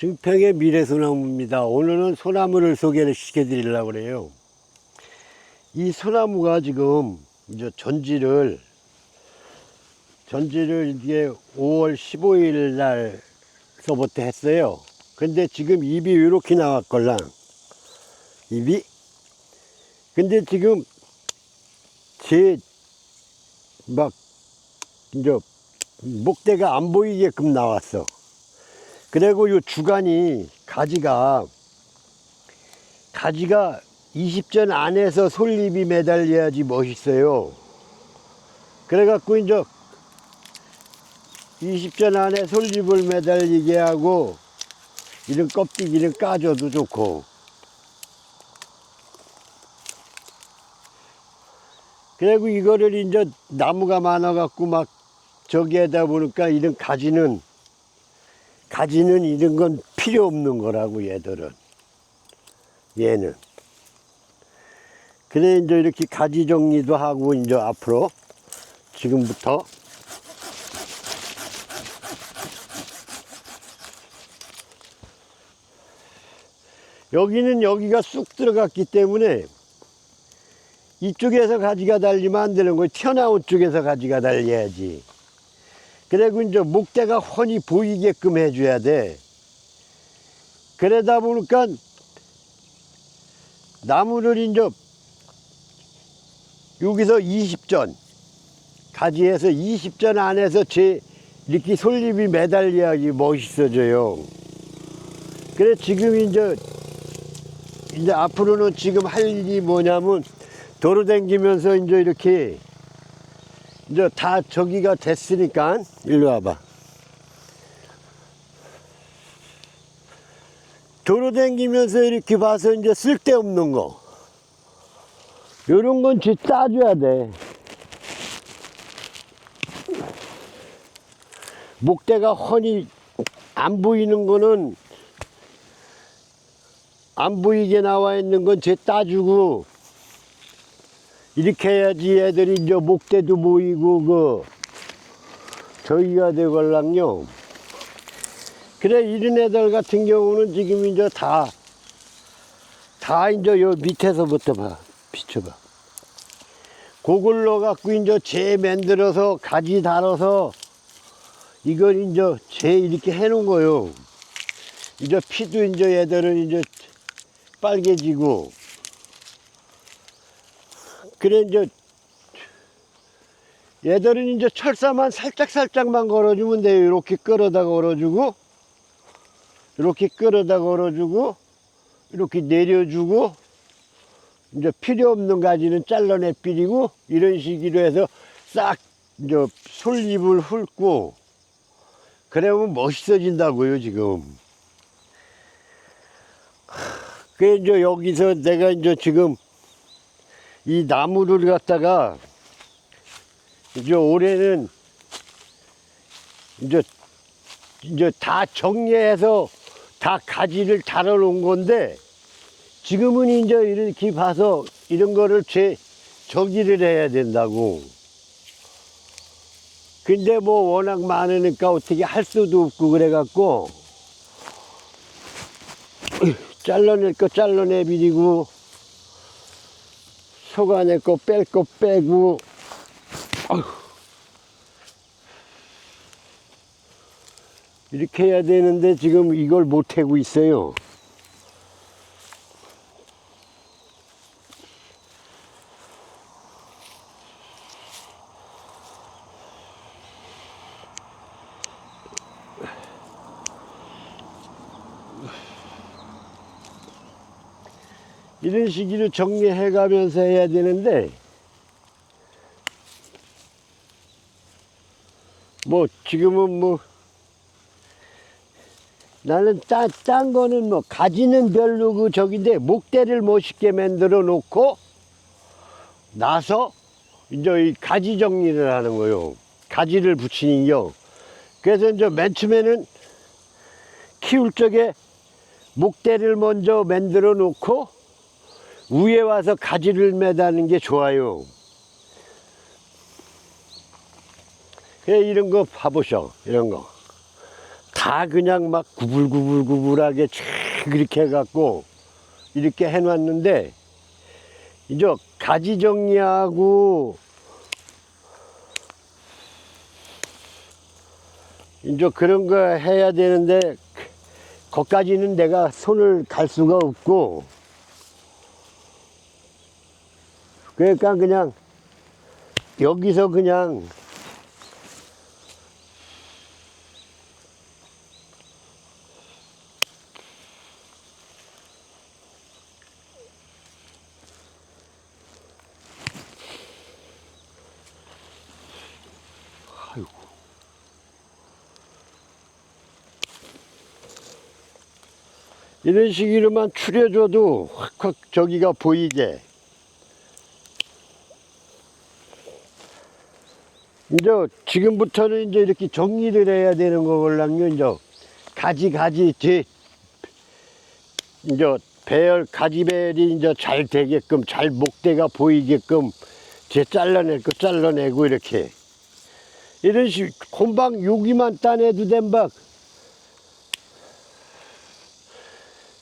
증평의 미래소나무입니다. 오늘은 소나무를 소개를 시켜드리려고 그래요. 이 소나무가 지금 이제 전지를 전지를 이게 5월 15일 날서부터 했어요. 근데 지금 잎이 이렇게 나왔걸랑 잎이 근데 지금 제 막 이제 목대가 안 보이게끔 나왔어. 그리고 요 주간이 가지가 가지가 20전 안에서 솔잎이 매달려야지 멋있어요. 그래갖고 이제 20전 안에 솔잎을 매달리게 하고 이런 껍데기를 까줘도 좋고 그리고 이거를 이제 나무가 많아갖고 막 저기에다 보니까 이런 가지는 가지는 이런 건 필요 없는 거라고 얘들은 얘는 그래 이제 이렇게 가지 정리도 하고 이제 앞으로 지금부터 여기는 여기가 쑥 들어갔기 때문에 이쪽에서 가지가 달리면 안 되는 거예요. 튀어나온 쪽에서 가지가 달려야지. 그리고 이제 목대가 훤히 보이게끔 해줘야 돼. 그러다 보니까 나무를 이제 여기서 20전, 가지에서 20전 안에서 제 이렇게 솔잎이 매달려야지 멋있어져요. 그래 지금 이제 이제 앞으로는 지금 할 일이 뭐냐면 도로 다니면서 이제 이렇게 이제 다 저기가 됐으니까 일로 와봐. 도로 다니면서 이렇게 봐서 이제 쓸데없는 거. 요런 건쥐 따줘야 돼. 목대가 훤히 안 보이는 거는 안 보이게 나와 있는 건쟤 따주고 이렇게 해야지 애들이 이제 목대도 보이고 그 저기가 되걸랑요. 그래 이런 애들 같은 경우는 지금 이제 다 다 이제 요 밑에서부터 봐 비춰봐. 그걸로 갖고 이제 재 만들어서 가지 달아서 이걸 이제 재 이렇게 해놓은 거요. 이제 피도 이제 애들은 이제 빨개지고 그래 이제 얘들은 이제 철사만 살짝 살짝만 걸어주면 돼요. 이렇게 끌어다 걸어주고 이렇게 끌어다 걸어주고 이렇게 내려주고 이제 필요 없는 가지는 잘라내 뿌리고 이런 식으로 해서 싹 이제 솔잎을 훑고 그러면 멋있어진다고요 지금. 그 이제 여기서 내가 이제 지금 이 나무를 갖다가 이제 올해는 이제 이제 다 정리해서 다 가지를 달아 놓은 건데 지금은 이제 이렇게 봐서 이런 거를 제 저기를 해야 된다고. 근데 뭐 워낙 많으니까 어떻게 할 수도 없고 그래 갖고 잘라낼 거 잘라내 비리고 속아낼 거뺄 거 빼고 아휴. 이렇게 해야 되는데 지금 이걸 못 하고 있어요. 식으로 정리해 가면서 해야 되는데 뭐 지금은 뭐 나는 딴, 딴 거는 뭐 가지는 별로 그 저긴데 목대를 멋있게 만들어 놓고 나서 이제 이 가지 정리를 하는 거요. 가지를 붙이는 겨. 그래서 이제 맨 처음에는 키울 적에 목대를 먼저 만들어 놓고 위에 와서 가지를 매다는 게 좋아요. 그래, 이런 거 봐보셔. 이런 거. 다다 그냥 막 구불구불구불하게 쫙 이렇게 해갖고 이렇게 해놨는데 이제 가지 정리하고 이제 그런 거 해야 되는데 거기까지는 내가 손을 갈 수가 없고 그러니까 그냥 여기서 그냥. 이런 식으로만 추려줘도 확확 저기가 보이게 이제 지금부터는 이제 이렇게 정리를 해야 되는 거걸랑요. 이제 가지 가지 제 이제 배열 가지벨이 이제 잘 되게끔 잘 목대가 보이게끔 제 잘라낼 거 잘라내고 이렇게. 이런 식 곰방 여기만 따내도 된박.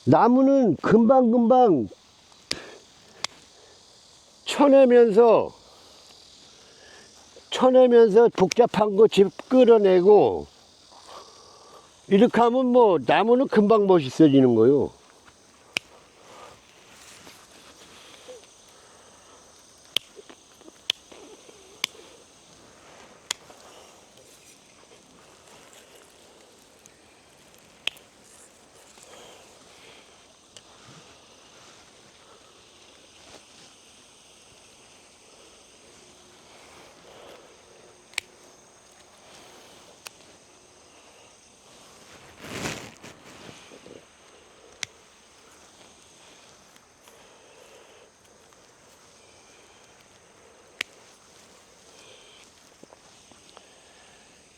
나무는 금방금방 쳐내면서 쳐내면서 복잡한 거 집 끌어내고 이렇게 하면 뭐 나무는 금방 멋있어지는 거요.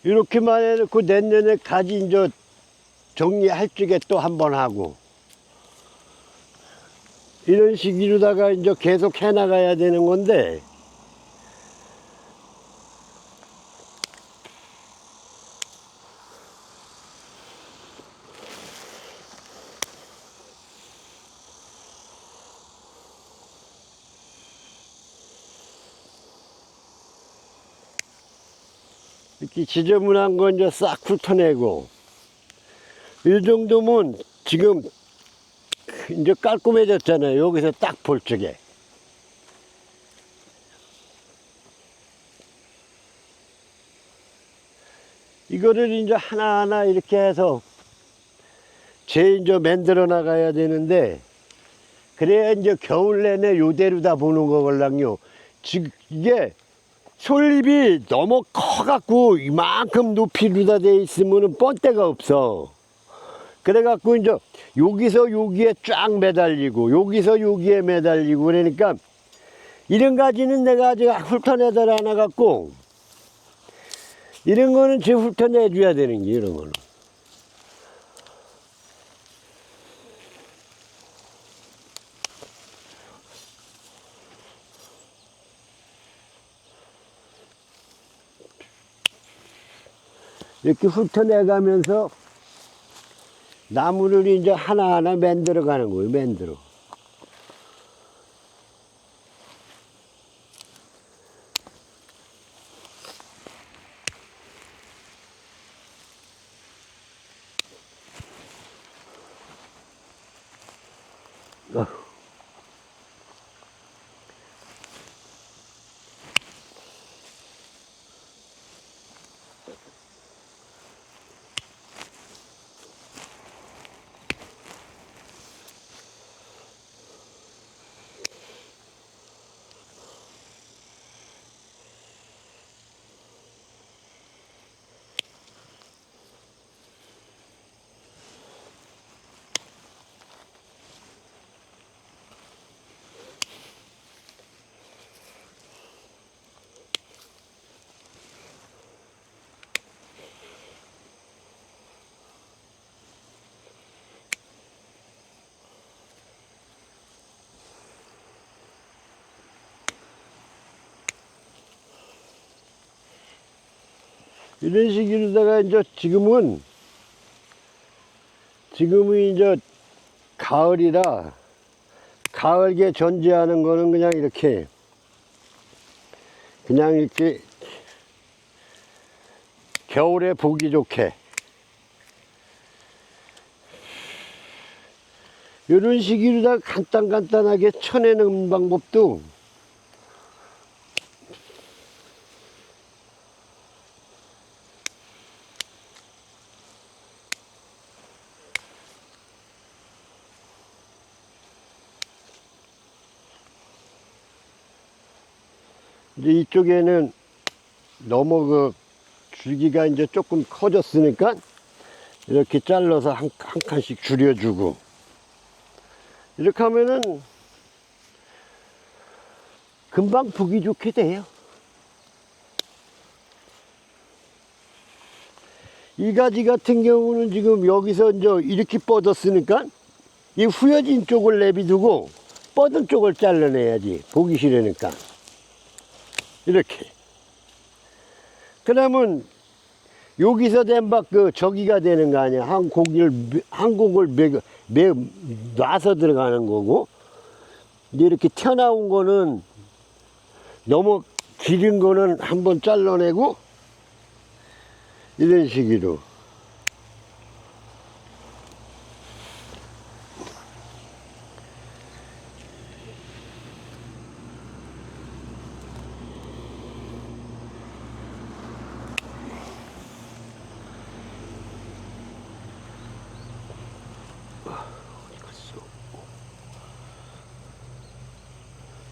이렇게만 해놓고 내년에 가지 이제 정리할 적에 또 한 번 하고. 이런 식으로다가 이제 계속 해나가야 되는 건데 이렇게 지저분한 거 이제 싹 훑어내고 이 정도면 지금 이제 깔끔해졌잖아요. 여기서 딱 볼 적에. 이거를 이제 하나하나 이렇게 해서 제 이제 만들어 나가야 되는데 그래야 이제 겨울 내내 요대로 다 보는 거걸랑요. 지금 이게 솔잎이 너무 커갖고 이만큼 높이로 다 돼 있으면은 뻔데가 없어. 그래갖고 이제 여기서 여기에 쫙 매달리고 여기서 여기에 매달리고 그러니까 이런 가지는 내가 아직 훑어내들 안 해갖고 이런 거는 제 훑어내줘야 되는 게 이런 거는. 이렇게 훑어내가면서 나무를 이제 하나하나 만들어 가는 거예요, 만들어. 이런 식으로다가 이제 지금은 지금은 이제 가을이라 가을게 전제하는 거는 그냥 이렇게 그냥 이렇게 겨울에 보기 좋게. 이런 식으로 다 간단간단하게 쳐내는 방법도 이제 이쪽에는 너무 그 줄기가 이제 조금 커졌으니까 이렇게 잘라서 한, 한 칸씩 줄여주고 이렇게 하면은 금방 보기 좋게 돼요. 이 가지 같은 경우는 지금 여기서 이제 이렇게 뻗었으니까 이 후여진 쪽을 내비두고 뻗은 쪽을 잘라내야지 보기 싫으니까 이렇게. 그러면 여기서 된박 그 저기가 되는 거 아니야. 한 고기를 매- 한 곡을 매, 매 놔서 들어가는 거고 근데 이렇게 튀어나온 거는 너무 길은 거는 한번 잘라내고 이런 식으로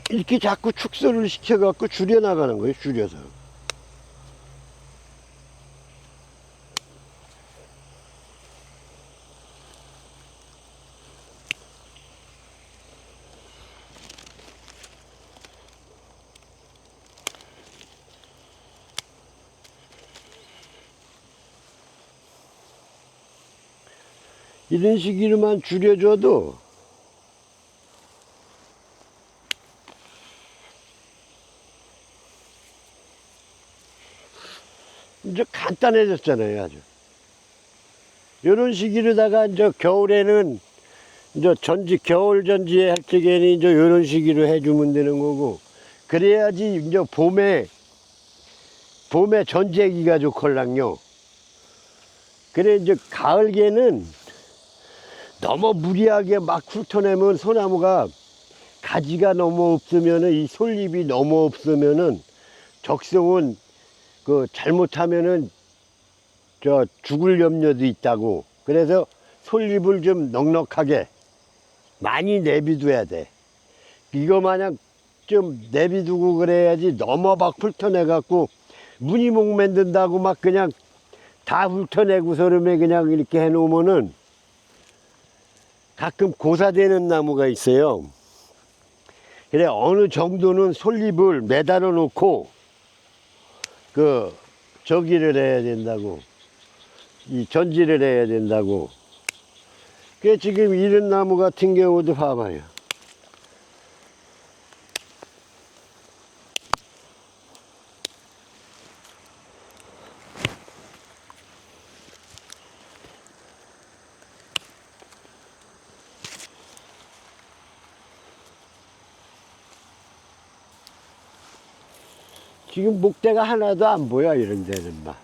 이렇게 자꾸 축소를 시켜갖고 줄여나가는 거예요, 줄여서. 이런 식으로만 줄여줘도 이제 간단해졌잖아요, 아주. 이런 식으로다가 이제 겨울에는 이제 전지, 겨울 전지에 할 적에는 이제 이런 식으로 해주면 되는 거고, 그래야지 이제 봄에, 봄에 전지하기가 좋걸랑요. 그래, 이제 가을개는 너무 무리하게 막 훑어내면 소나무가 가지가 너무 없으면은 이 솔잎이 너무 없으면은 적성은 그 잘못하면은 저 죽을 염려도 있다고. 그래서 솔잎을 좀 넉넉하게 많이 내비둬야 돼. 이거 마냥 좀 내비두고 그래야지 너무 막 훑어내 갖고 무늬목 만든다고 막 그냥 다 훑어내고 서름에 그냥 이렇게 해 놓으면은 가끔 고사되는 나무가 있어요. 그래 어느 정도는 솔잎을 매달아 놓고 그 저기를 해야 된다고 이 전지를 해야 된다고. 그 지금 이런 나무 같은 경우도 봐봐요 지금 목대가 하나도 안 보여 이런 데는 막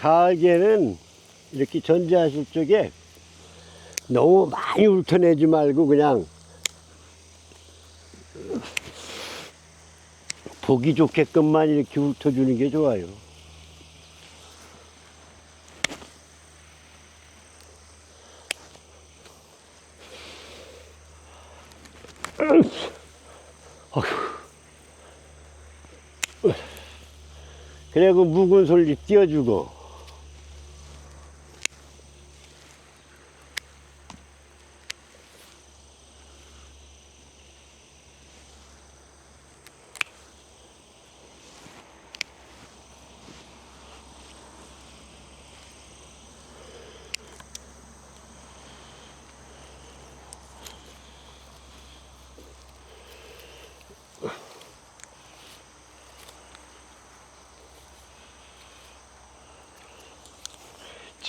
가을에는 이렇게 전지하실 적에 너무 많이 훑어내지 말고 그냥 보기 좋게끔만 이렇게 훑어주는 게 좋아요. 그래 그 묵은 솔잎 띄워주고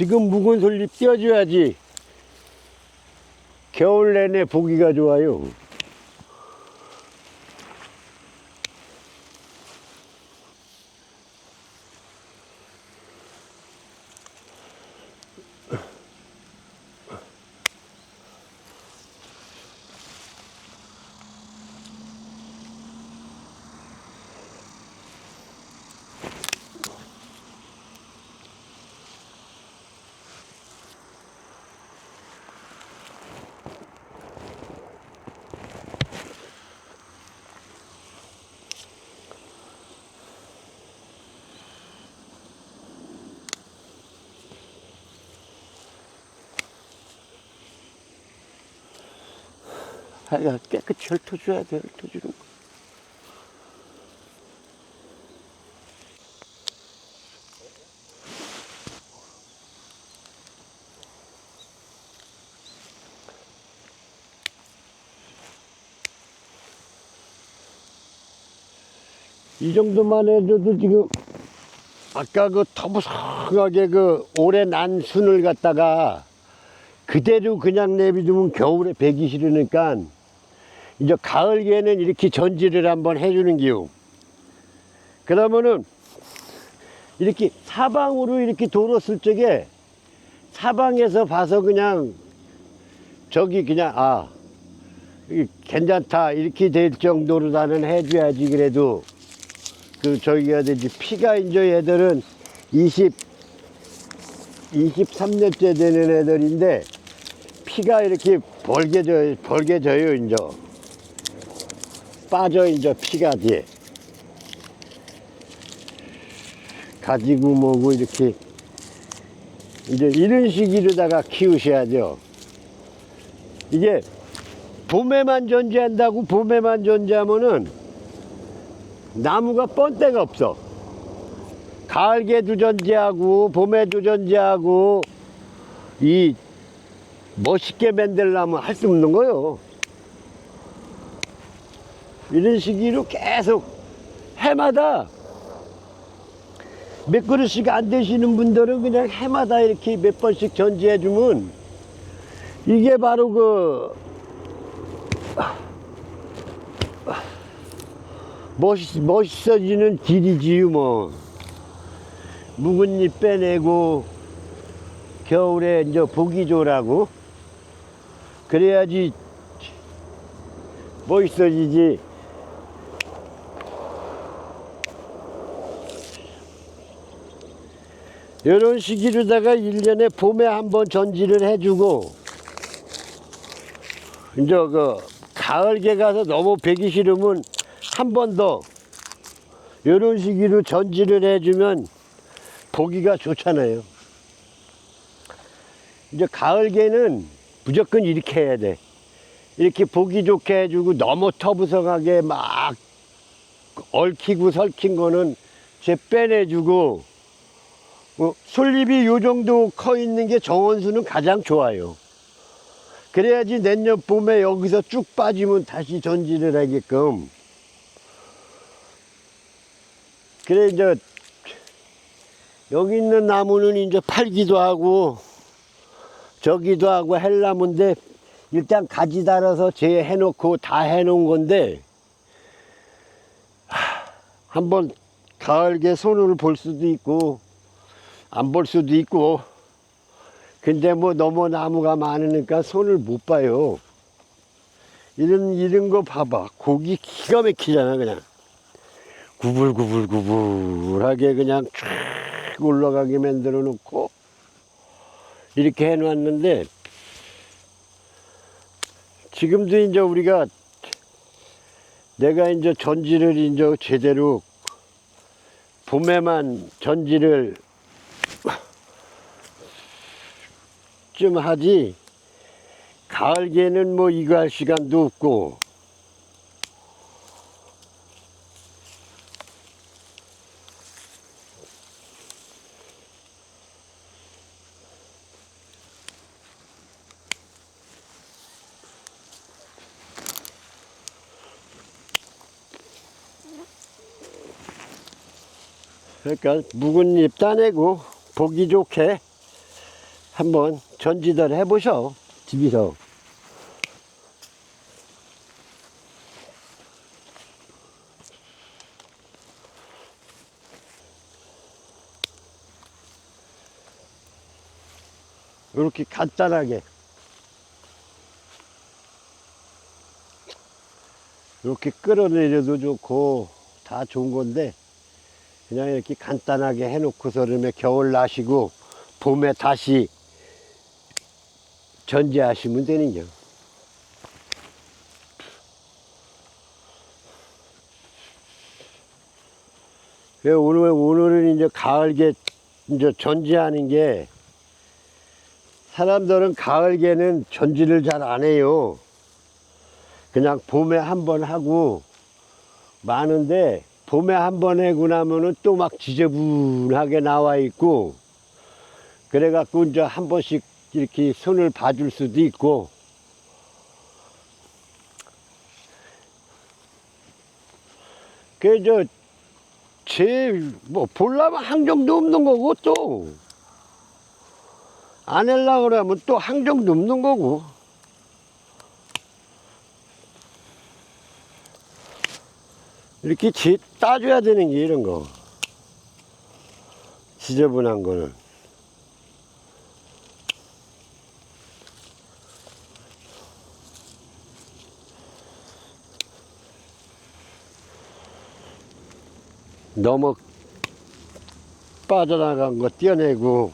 지금 묵은 솔잎 띄워줘야지 겨울 내내 보기가 좋아요. 하여간 깨끗이 훑어줘야 돼, 훑어주는 거. 이 정도만 해도 지금 아까 그 터부성하게 그 오래 난 순을 갖다가 그대로 그냥 내비두면 겨울에 배기 싫으니까 이제 가을에는 이렇게 전지를 한번 해주는 기요. 그러면은 이렇게 사방으로 이렇게 돌았을 적에 사방에서 봐서 그냥 저기 그냥 아 괜찮다 이렇게 될 정도로 나는 해줘야지 그래도 그 저기가 되지 피가 이제 애들은 20 23년째 되는 애들인데 피가 이렇게 벌게 져 벌게 져요 이제 빠져 이제 피가 뒤에. 가지고 뭐고 이렇게 이제 이런 식으로다가 키우셔야죠. 이게 봄에만 존재한다고 봄에만 존재하면은 나무가 뻔때가 없어. 가을개도 존재하고 봄에도 존재하고 이 멋있게 만들려면 할 수 없는 거요. 이런 식으로 계속 해마다 몇 그릇씩 안 되시는 분들은 그냥 해마다 이렇게 몇 번씩 전지해 주면 이게 바로 그 멋있, 멋있어지는 길이지요 뭐. 묵은 잎 빼내고 겨울에 이제 보기 좋으라고. 그래야지 멋있어지지 이런 시기로다가 일년에 봄에 한번 전지를 해주고 이제 그 가을개 가서 너무 배기 싫으면 한 번 더 이런 시기로 전지를 해주면 보기가 좋잖아요. 이제 가을개는 무조건 이렇게 해야 돼. 이렇게 보기 좋게 해주고 너무 터부성하게 막 얽히고 설킨 거는 제 빼내주고 어, 솔잎이 요 정도 커 있는 게 정원수는 가장 좋아요. 그래야지 내년 봄에 여기서 쭉 빠지면 다시 전지를 하게끔. 그래 이제 여기 있는 나무는 이제 팔기도 하고 저기도 하고 헬나무인데 일단 가지 달아서 제 해놓고 다 해 놓은 건데 하, 한번 가을게 손을 볼 수도 있고 안 볼 수도 있고. 근데 뭐 너무 나무가 많으니까 손을 못 봐요. 이런 이런 거 봐봐. 고기 기가 막히잖아 그냥. 구불구불구불하게 그냥 쫙 올라가게 만들어 놓고 이렇게 해 놨는데 지금도 이제 우리가 내가 이제 전지를 이제 제대로 봄에만 전지를 좀 하지. 가을개는 뭐 이거 할 시간도 없고. 그러니까 묵은 잎 따내고 보기 좋게 한번 전지들 해보셔. 집에서. 이렇게 간단하게. 이렇게 끌어내려도 좋고 다 좋은 건데 그냥 이렇게 간단하게 해놓고서 그러면 겨울 나시고 봄에 다시 전제하시면 되는 겨. 그래서 오늘, 오늘은 이제 가을게 이제 전지하는 게 사람들은 가을개는 전지를 잘 안 해요. 그냥 봄에 한 번 하고 많은데 봄에 한번 하고 나면은 또 막 지저분하게 나와 있고 그래갖고 이제 한 번씩 이렇게 손을 봐줄 수도 있고 그저 제뭐 볼라면 항정도 없는 거고 또안 하려고 그러면 또 항정도 없는 거고. 이렇게 지, 따줘야 되는 게 이런 거. 지저분한 거는. 너무 빠져나간 거 떼어내고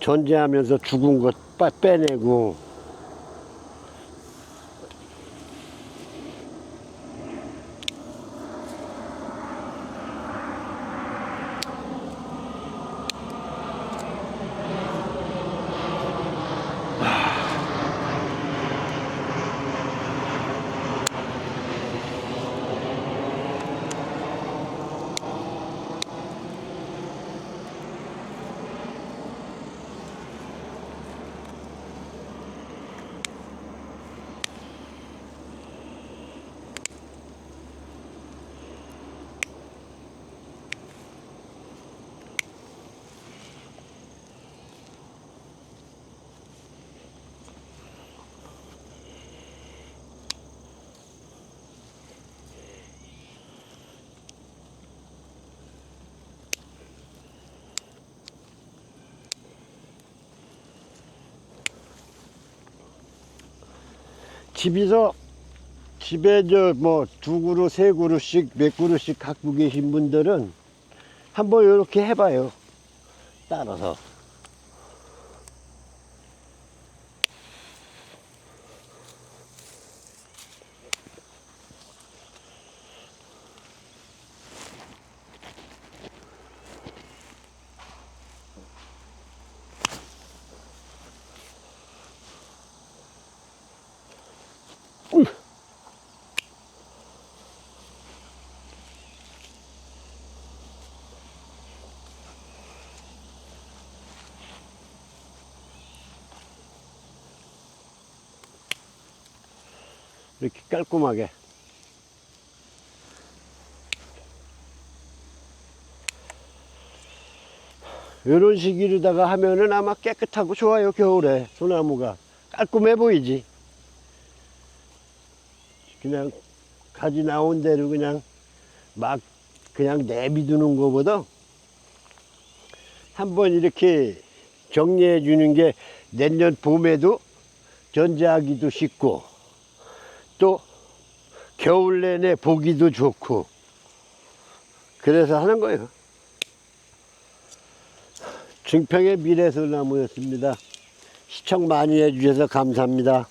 전제하면서 죽은 것 빠- 빼내고 집에서 집에 저 뭐 두 그루 세 그루씩 몇 그루씩 갖고 계신 분들은 한번 이렇게 해봐요. 따라서 이렇게 깔끔하게. 이런 식으로다가 하면은 아마 깨끗하고 좋아요 겨울에. 소나무가. 깔끔해 보이지? 그냥 가지 나온 대로 그냥 막 그냥 내비두는 것보다 한번 이렇게 정리해 주는 게 내년 봄에도 전제하기도 쉽고 또 겨울 내내 보기도 좋고 그래서 하는 거예요. 증평의 미래소나무였습니다. 시청 많이 해주셔서 감사합니다.